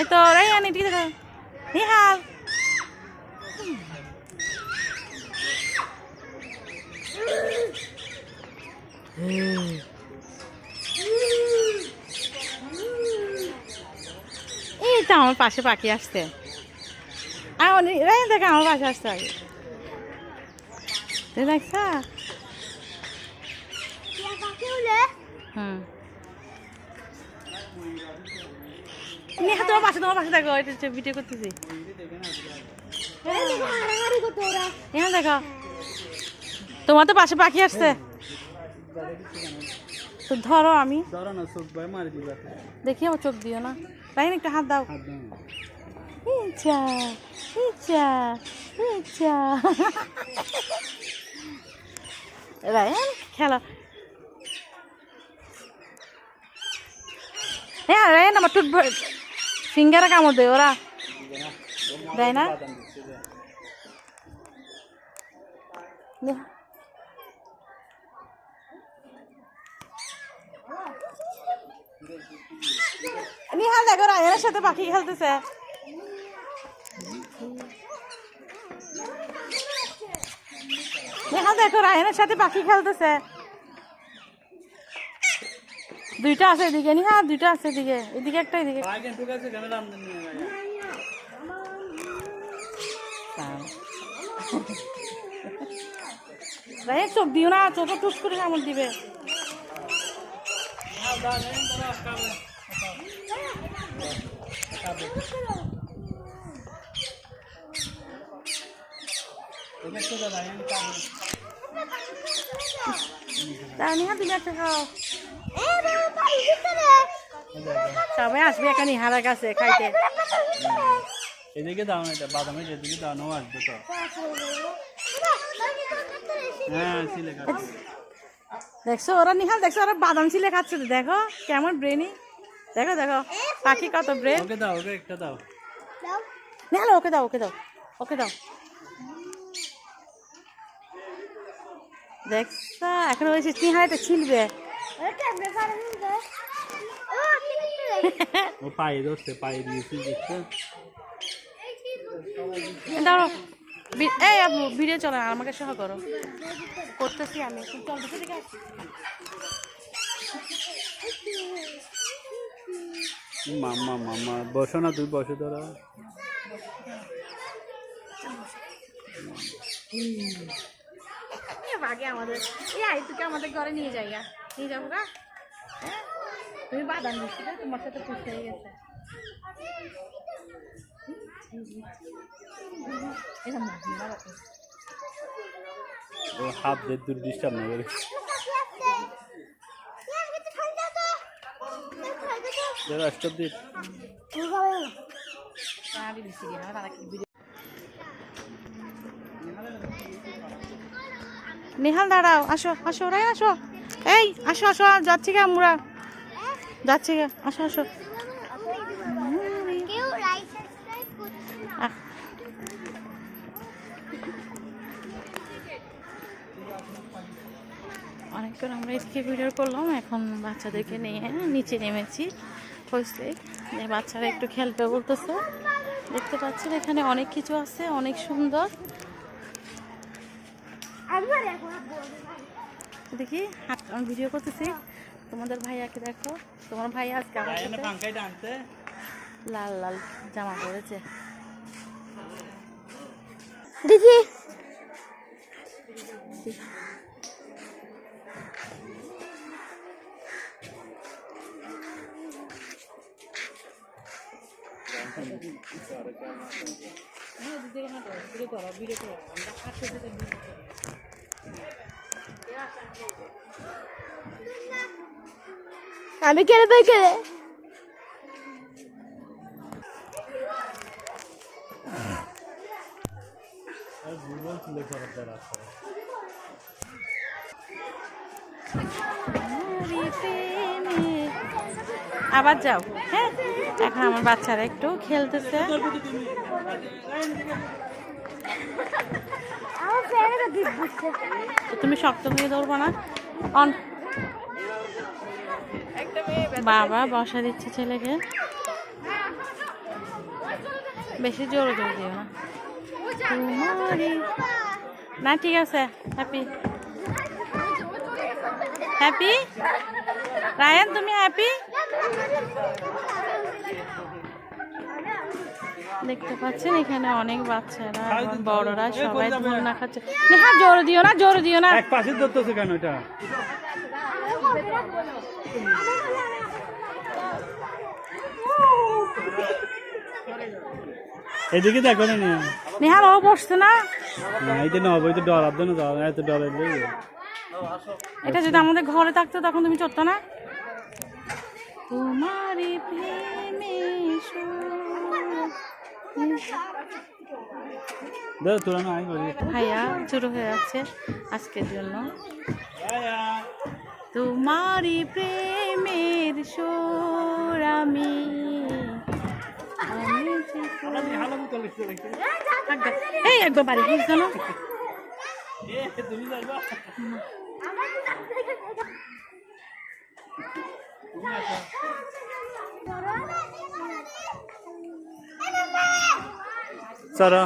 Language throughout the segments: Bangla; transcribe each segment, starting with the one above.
এই তো রায়ান এদিকে দেখো নিহাল এই তো আমার পাশে পাখি আসছে। আমার দেখে আমার পাশে আসতে আগে। দেখছ? হুম। নেহা, তোমার পাশে তোমার পাশে দেখো, এটা ভিডিও করতেছি। নেহা, দেখো। তোমার তো পাশে পাখি আসছে। তো ধরো আমি। না দেখি আমার চোখ দিও না। তাই না একটা হাত দাও। না। ইচ্ছা ইচ্ছা ইচ্ছা। রায়ান খেলা। হ্যাঁ রায়ান আমার টুট ফিঙ্গারে কামড় দেয় ওরা। দেয় না? নিহাল দেখো রায়ানের সাথে পাখি খেলতেছে। নিহাল দেখো রায়ানের সাথে পাখি খেলতেছে। দুইটা আছে এদিকে নিহাল দুইটা আছে এদিকে এদিকে একটা এদিকে ভাই কিন্তু কাছে ক্যামেরা আমদানি নিয়ে ভাই। রায়ান চোখ দিও না চোখে টুস করে কামড় দিবে। হাত দাও নেন ধরো কামে এটা তো দাদা আমি কামে তা নিহাল তুমি একটা খাও। সবাই আসবে একটা নিহালের কাছে খাইতে। এদিকে দাও না এটা বাদামের এদিকে দাও না আসবে তো। হ্যাঁ সিলে দেখছ ওরা নিহাল দেখছ ওরা বাদাম ছিলে খাচ্ছে তো দেখো কেমন ব্রেনি দেখো দেখো পাখি কত ব্রেন ওকে দাও ওকে একটা দাও। নিহাল ওকে দাও ওকে দাও ওকে দাও। দেখছ এখন ওই নিহাল এটা ছিলবে। ও পায়ে ধরছে পায়ে দিয়েছি দেখছ দাঁড়ো এই আপু ভিডিও চলে আমাকে সহ করো। করতেছি আমি চল মাম্মা মাম্মা বসো না তুই বসে ধরো এ আমাদের। এই আই তোকে আমাদের ঘরে নিয়ে যাই নিয়ে যাব গা। হ্যাঁ? তুমি বাদাম দিচ্ছিলে তোমার সাথে পুষ হয়ে গেছে। ও হাত দিয়ে দূর ডিস্টার্ব না করে। দিচ্ছি নেহাল দাঁড়াও আসো আসো রাই আসো। এই আসো আসো যাচ্ছি কে আমরা? যাচ্ছি আসো আসো। অনেকক্ষণ আমরা এদিকে ভিডিও করলাম এখন বাচ্চাদেরকে নিয়ে নিচে নেমেছি। হয়েছে যে বাচ্চারা একটু খেলবে বলতেছে। দেখতে পাচ্ছেন এখানে অনেক কিছু আছে অনেক সুন্দর। দেখি হাত ভিডিও করতেছি। তোমাদের ভাইয়াকে দেখো। তোমার ভাই আজকে আমার সাথে লাল লাল জামা পরেছে। দেখি আমি কেন পাই কেন আবার যাও। হ্যাঁ এখন আমার বাচ্চারা একটু খেলতেছে। তুমি শক্ত হয়ে ধরবো না। অন। বাবা বসা দিচ্ছে ছেলেকে। বেশি জোরে জোরে দিও না। না ঠিক আছে। হ্যাপি হ্যাপি রায়ান তুমি হ্যাপি দেখতে পাচ্ছেন এখানে অনেক বাচ্চারা বড়রা সবাই না খাচ্ছে। হ্যাঁ জোরে দিও না জোর দিও না। এক পাশে ধরতেছে কেন এটা? এদিকে দেখো না নেহার ও বসছে না? না এই নব এই তো ডরার জন্য যাও এত লেগে এটা যদি আমাদের ঘরে থাকতো তখন তুমি চড়তো না? তোমারই প্রেমে না ভাইয়া শুরু হয়ে যাচ্ছে আজকের জন্য। তোমারই প্রেমের সোর আমি আমি যে একবার- এই একবার বাড়ি বুঝতো না? চলো।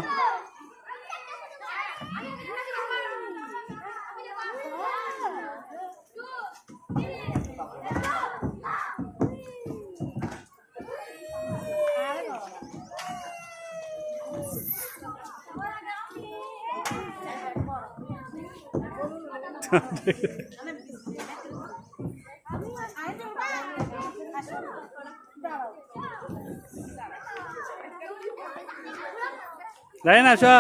যাই না আসো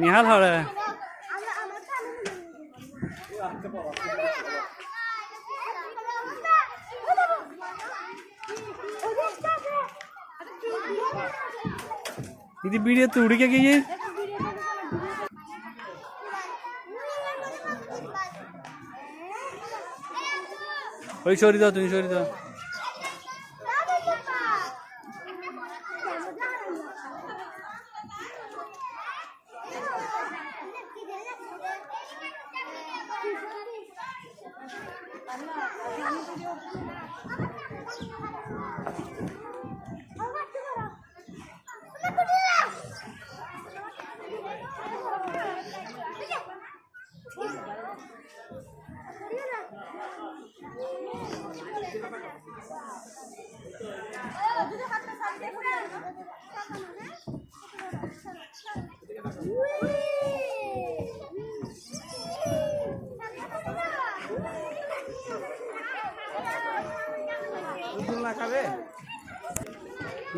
নিহাল হরে ఇది వీడియో तुड़ी ওই সরি দাও তুমি সরি দাও।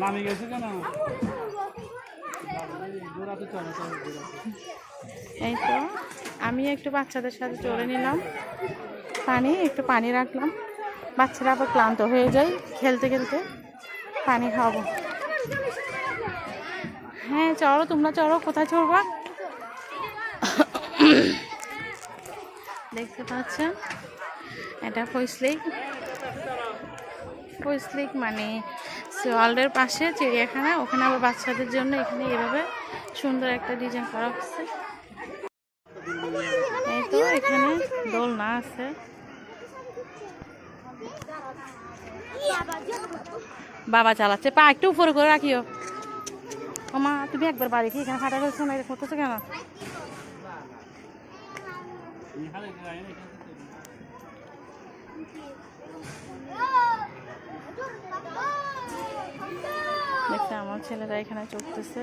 নামি গেছে কেন। এই তো, আমি একটু বাচ্চাদের সাথে চলে নিলাম। পানি, একটু পানি রাখলাম। বাচ্চারা আবার ক্লান্ত হয়ে যায় খেলতে খেলতে। পানি খাওয়াবো হ্যাঁ চলো তোমরা চলো কোথায় চড়বা? দেখতে পাচ্ছেন? এটা ফৈসলিক ফৈসলিক মানে ওয়ার্ল্ডের পাশে, চিড়িয়াখানা, ওখানে আবার বাচ্চাদের জন্য এখানে এভাবে সুন্দর একটা ডিজাইন করা হচ্ছে। এই তো, এখানে দোলনা আছে। বাবা চালাচ্ছে। পা একটু উপরে করে রাখিও। মা তুমি একবার বাড়ি খেয়ে এখানে ফাটা করছ না? এরকম করতেছো কেন? এটা এটা তো- দেখতে আমার ছেলেরা এখানে চড়তেছে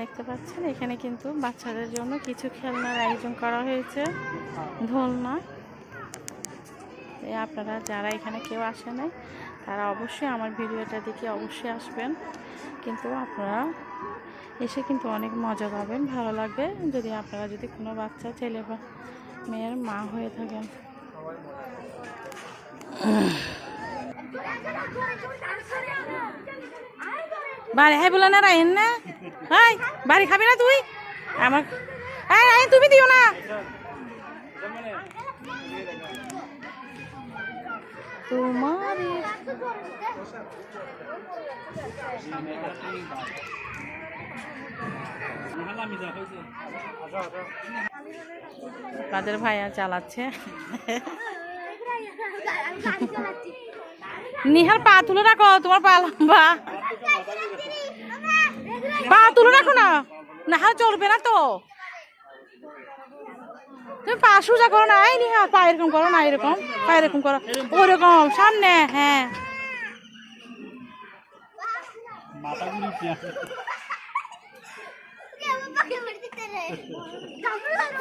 দেখতে পাচ্ছেন এখানে কিন্তু বাচ্চাদের জন্য কিছু খেলনার আয়োজন করা হয়েছে। দোলনা এই আপনারা যারা এখানে কেউ আসে নাই তারা অবশ্যই আমার ভিডিওটা দেখে অবশ্যই আসবেন। কিন্তু আপনারা এসে কিন্তু অনেক মজা পাবেন ভালো লাগবে। যদি আপনারা যদি কোনো বাচ্চা ছেলে বা মেয়ের মা হয়ে থাকেন। বাড়ি হাই বলে না রায়ন না। হাই, বাড়ি খাবি না তুই? আমার এই রায়ন তুমি দিও না। তোমার কাদের ভাইয়া চালাচ্ছে। নিহার পা তুলে রাখো, তোমার পা লম্বা। পা তুলে রাখো না নাহার চলবে না তো। তুমি পা সোজা করো না, এই নিহা, পা এরকম করো না, এরকম, পা এরকম করো। ওরকম, সামনে হ্যাঁ। মাথা গুলি পিয়া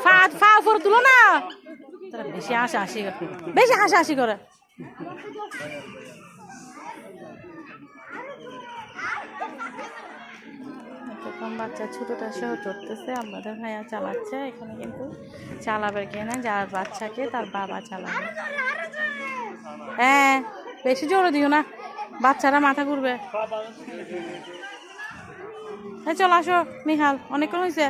ফা ফা তুলো না। বেশি হাসা হাসি বেশি হাসা হাসি করে। এরকম বাচ্চা ছোটটা, সেও চড়তেছে, আমাদের ভাইয়া চালাচ্ছে, এখানে কিন্তু চালাবে কিনা যার বাচ্চাকে তার বাবা চালাবে। হ্যাঁ বেশি জোরে দিও না, বাচ্চারা মাথা ঘুরবে। হ্যাঁ চল আসো নিহাল অনেকক্ষণ হয়েছে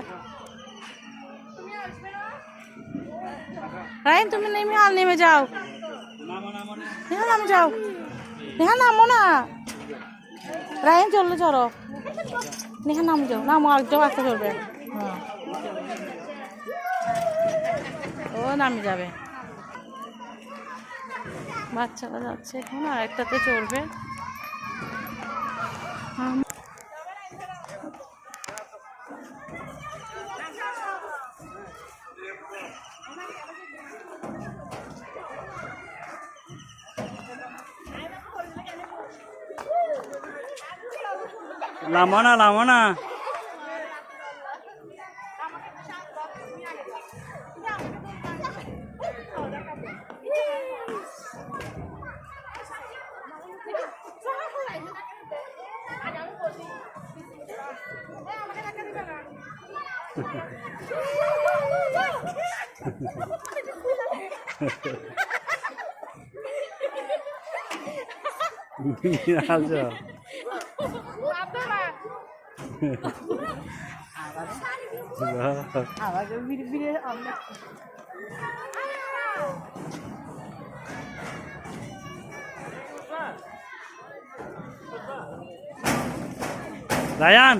রাইন তুমি নেমে হাল নেমে যাও। নামো নামো, যাও। নেহা নামো না। রাইন চললে চলো। নেহা নাম যাও নাম আর যাও আস্তে চলবে হ্যাঁ। ও নামে যাবে। বাচ্চারা যাচ্ছে এখন, আর একটাতে চড়বে লামো না লামো না আচ্ছা রায়ান।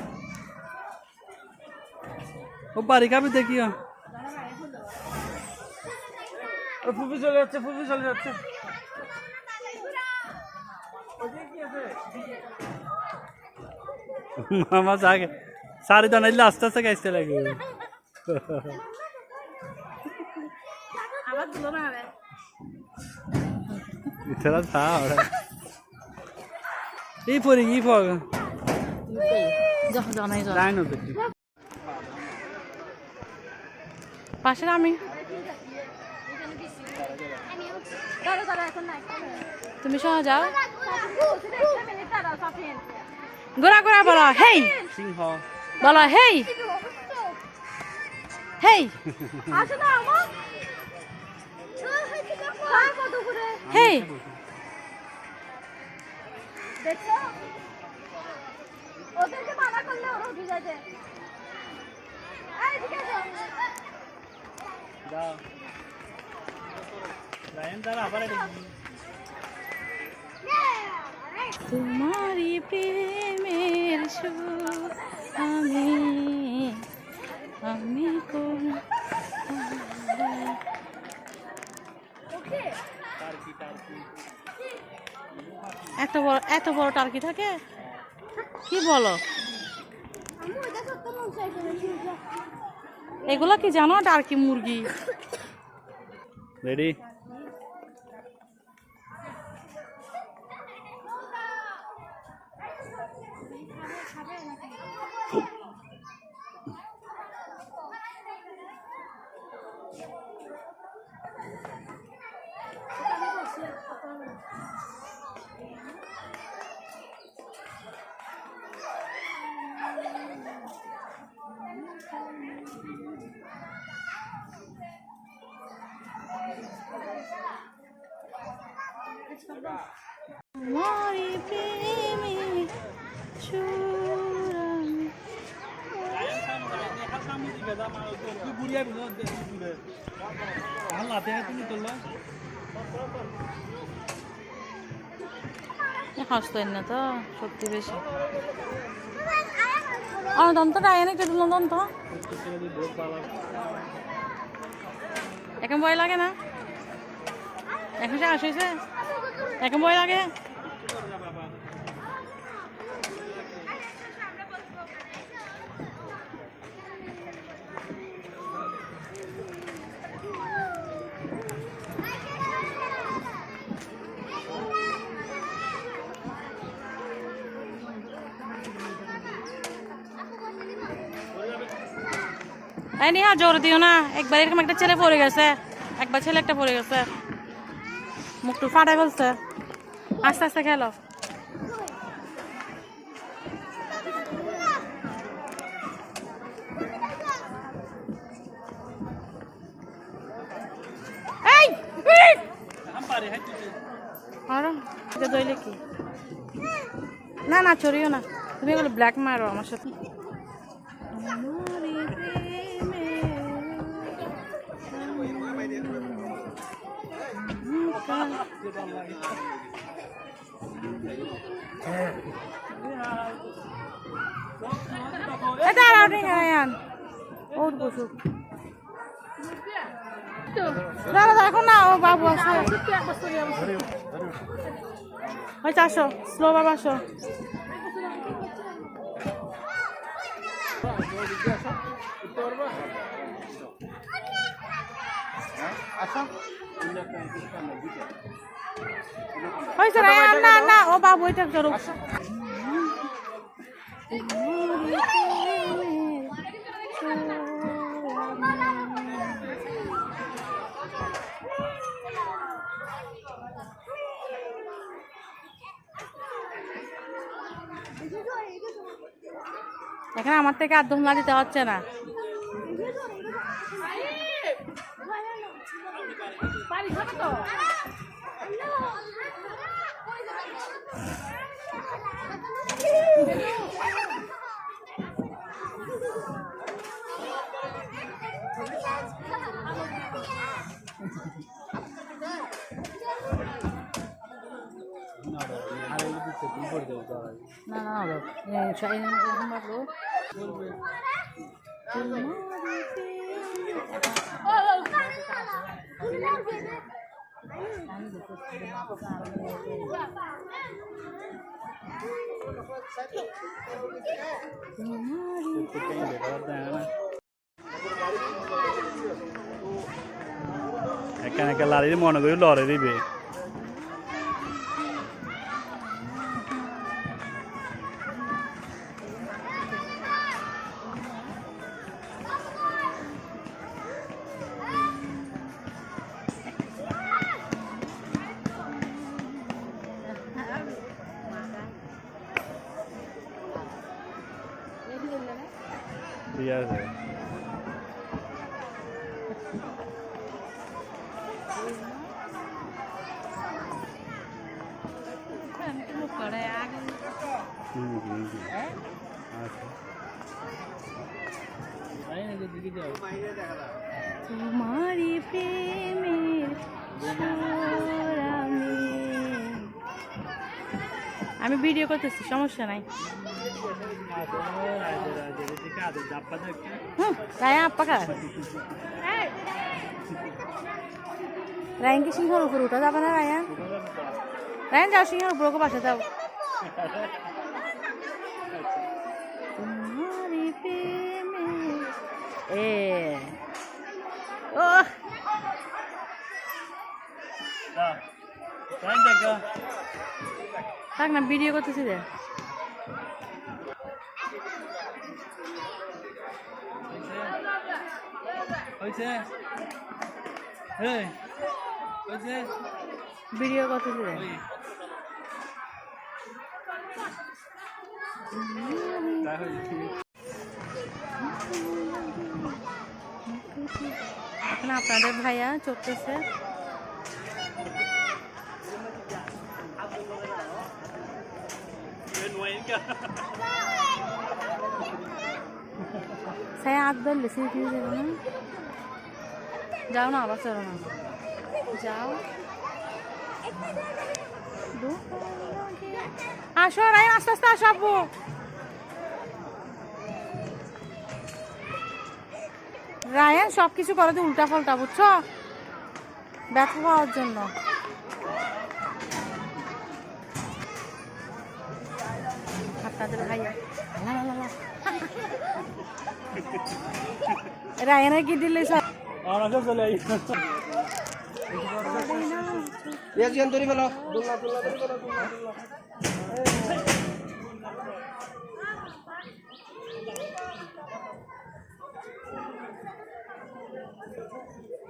ও বাড়ি খাবি দেখিও ও ফুপি চলে যাচ্ছে ফুপি চলে যাচ্ছে। মামা জাগে সারি তো নাইলে আস্তে আস্তে গাইতে লাগে আবার তুলো না রে ইতরা থা ওরা এই পরি কি ফগ যাও যাও নাই যাও লাইন হবে পাশের আমি তুমি সহ যাও গোড়া গোড়া বলো হেই। সিংহ। বলো হেই। হেই। হেই। দেখছ ওদেরকে মানা করলে ওরা উঠে যাবে এই আছে। যাও। লাইন দ্বারা আবার তোমারই প্রেমের আমি আমি কোন এত বড় এত বড় টার্কি থাকে? কি বলো? এগুলো কি জানো, টার্কি মুরগি? রেডি হাসতেন না তো সত্যি বেশি। অনদন্ত রায়ন একটু দুলন্ত বহুত ভালো এখন ভয় লাগে না? এখন সে আসিছে এখন ভয় লাগে? এই নিয়ে জোর দিও না। একবার এরকম একটা ছেলে পড়ে গেছে। একবার ছেলে একটা পড়ে গেছে। মুখটু ফাটে ফেলছে। আস্তে আস্তে খেলো। দইলে কি? না না, চড়িও না। তুমি এগুলো ব্ল্যাক মারো আমার সাথে। দাঁড়াও ঠিক আয়ান ওর বসুক। দাঁড়া দেখো না, ও বাবু আছে ওই চারশো স্লো বাবা আসো। হয়েছে না? না না ও বাবু ওইটা চলুক এখানে আমার থেকে আর দোমলা দিতে হচ্ছে না। আরে এই দিকে তুমি পড়ে যাও দাঁড়াই না না না এরকম Tutti quindi, va bene. E cane che l'ha di monaco, il loro di piedi. আমি ভিডিও করতেছি, সমস্যা নাই। হুম রায় আপা খা রায়ন কি সিংহর উপর উঠা যাবে না, রায়ান? রায়ান, যাও সিংহর উপর, ওকে যাও। এ ও থাক না ভিডিও করতেছি হয়েছে। ভিডিও করতেছি যে এখন আপনাদের ভাইয়া চড়তেছে। সে হাত লিসি সেই তুমি না যাও না, আবার চলো না। যাও। আসো রায়, আস্তে আস্তে আসো আপু রায়ান সব কিছু করে উল্টা পাল্টা বুঝছ? ব্যথা পাওয়ার জন্য। আপনাদের ভাইয়া লা, লা, লা, লা। রায়ানের কি দিলে সব আমার কাছে চলে আই রিয়াকশন তৈরি ফেলো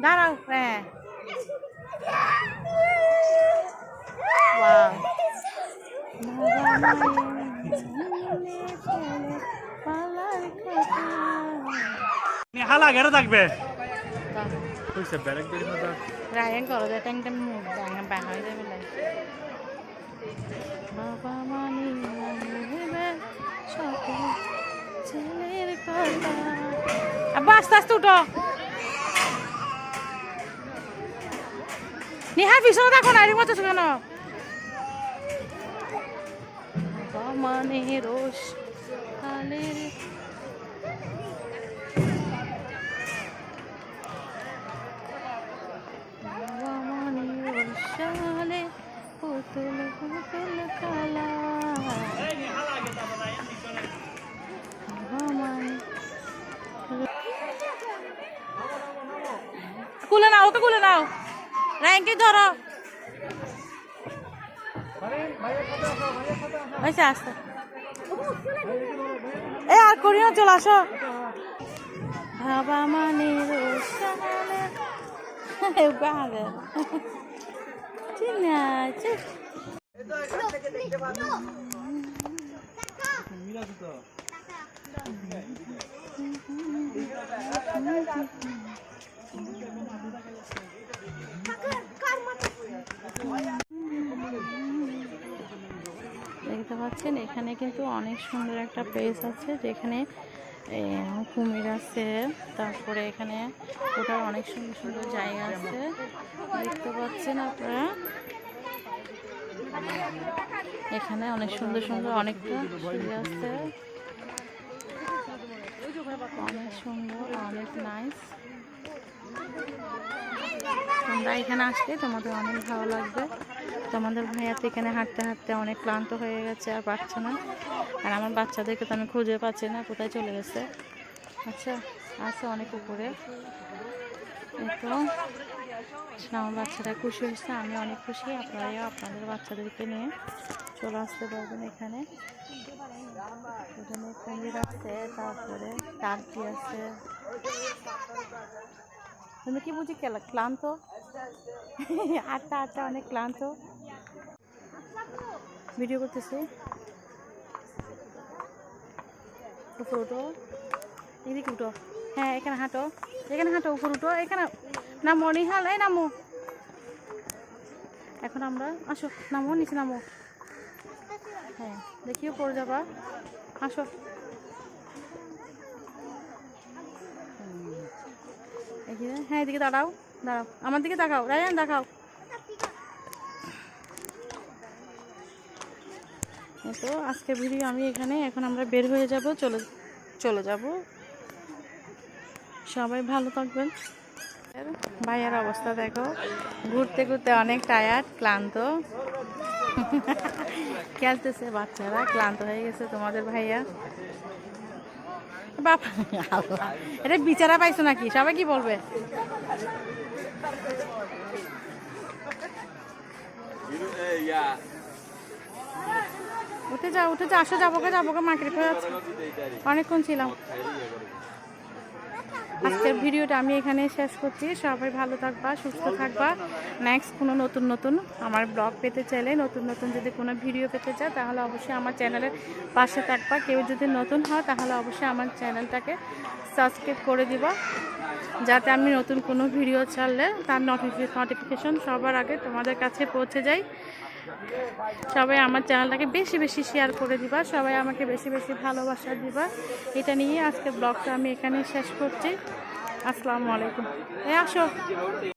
দাঁড়াও হ্যাঁ Wow. হালা ঘেরে থাকবে। কইছে ব্যারেক দিয়ে না রায়ান করো যে ট্যাং ট্যাং মুখ ডাঙা বাং হয়ে যাবে লাই বাবা মানি মহিবে সকল ছেলের কথা। আব্বা আস্তে আস্তে উঠো। নিহা পিছনে দেখো না এরকম করতেছো কেন? মানে রোষ কালের কালা। বাবামণি নাও ওকে কুলে নাও। র্যাঙ্কে ধরো। আচ্ছা আস্তে এ আর করিও চলে আসো বাবা মানে রোশালে Guarda. Tinha. দেখতে পাচ্ছেন, এখানে কিন্তু অনেক সুন্দর একটা প্লেস আছে যেখানে কুমির আছে, তারপরে এখানে ওটার অনেক সুন্দর সুন্দর জায়গা আছে। দেখতে পাচ্ছেন আপনারা? এখানে অনেক সুন্দর সুন্দর অনেকটা সিঁড়ি আছে। অনেক সুন্দর, অনেক নাইস তোমরা এখানে আসলে তোমাদের অনেক ভালো লাগবে। তোমাদের ভাইয়া তো এখানে হাঁটতে হাঁটতে অনেক ক্লান্ত হয়ে গেছে আর পারছে না। আর আমার বাচ্চাদেরকে তো আমি খুঁজে পাচ্ছি না, কোথায় চলে গেছে। আচ্ছা আছে অনেক উপরে। তো আমার বাচ্চারা খুশি হয়েছে, আমি অনেক খুশি আপনারাও আপনাদের বাচ্চাদেরকে নিয়ে চলে আসতে পারবেন এখানে। এখানে কুমির আছে, তারপরে টার্কি আছে। তুমি কি বুঝি কেলা, ক্লান্ত? আটটা আটটা, অনেক ক্লান্ত। ভিডিও করতেছি। উপর উঠো এদিকে উঠো। হ্যাঁ এখানে হাঁটো। এখানে হাঁটো উপর উঠো এখানে নামো, নিহাল। এই নামো। এখন আমরা আসো। নামো, নিচে নামো। হ্যাঁ দেখিও পড়ে যাবা। আসো। হ্যাঁ এদিকে দাঁড়াও। দাঁড়াও। আমার দিকে তাকাও। রায়ান, দেখাও। এই তো আজকে ভিডিও আমি এখানে, এখন আমরা বের হয়ে যাব, চলে চলে যাব। সবাই ভালো থাকবেন। ভাইয়ার অবস্থা দেখো, ঘুরতে ঘুরতে অনেক টায়ার্ড ক্লান্ত। খেলতেছে বাচ্চারা, ক্লান্ত হয়ে গেছে তোমাদের ভাইয়া। এটা বিচারা পাইছো নাকি? সবাই কি বলবে? উঠে যাও উঠে যাও আসো যাব গে যাব গে মার্কেট হয়ে যাচ্ছে। অনেকক্ষণ ছিলাম। আজকের ভিডিওটা আমি এখানে শেষ করছি। সবাই ভালো থাকবা, সুস্থ থাকবা। নেক্সট কোনো নতুন নতুন আমার ব্লগ পেতে চাইলে, নতুন নতুন যদি কোনো ভিডিও পেতে চায় তাহলে অবশ্যই আমার চ্যানেলের পাশে থাকবা। কেউ যদি নতুন হয় তাহলে অবশ্যই আমার চ্যানেলটাকে সাবস্ক্রাইব করে দিবা। যাতে আমি নতুন কোনো ভিডিও ছাড়লে তার নোটিফিকেশন সবার আগে তোমাদের কাছে পৌঁছে যায় সবাই আমার চ্যানেলটাকে বেশি বেশি শেয়ার করে দিবা, সবাই আমাকে বেশি বেশি ভালোবাসা দিবা। এটা নিয়ে আজকে ব্লগটা আমি এখানে শেষ করছি। আসসালামু আলাইকুম। এ আসো।